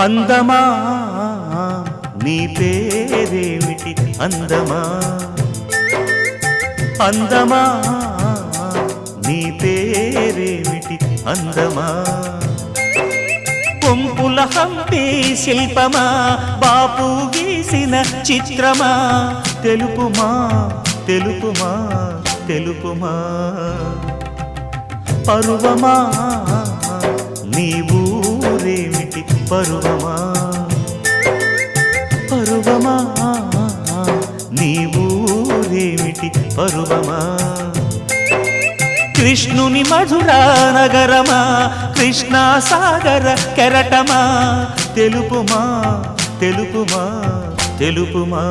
అందమా? నీ పేరేమిటి అందమా? అందమా? నీ పేరేమిటి అందమా? కొంపుల హంపి శిల్పమా? బాపు గీసిన చిత్రమా? తెలుపుమా? తెలుపుమా? తెలుపుమా? పరువమా? నీవు పరువమా? పరువమా? నీ ఊరేమిటి పరువమా? కృష్ణుని మధురా నగరమా? కృష్ణా సాగర కెరటమా? తెలుపుమా? తెలుపుమా? తెలుపుమా?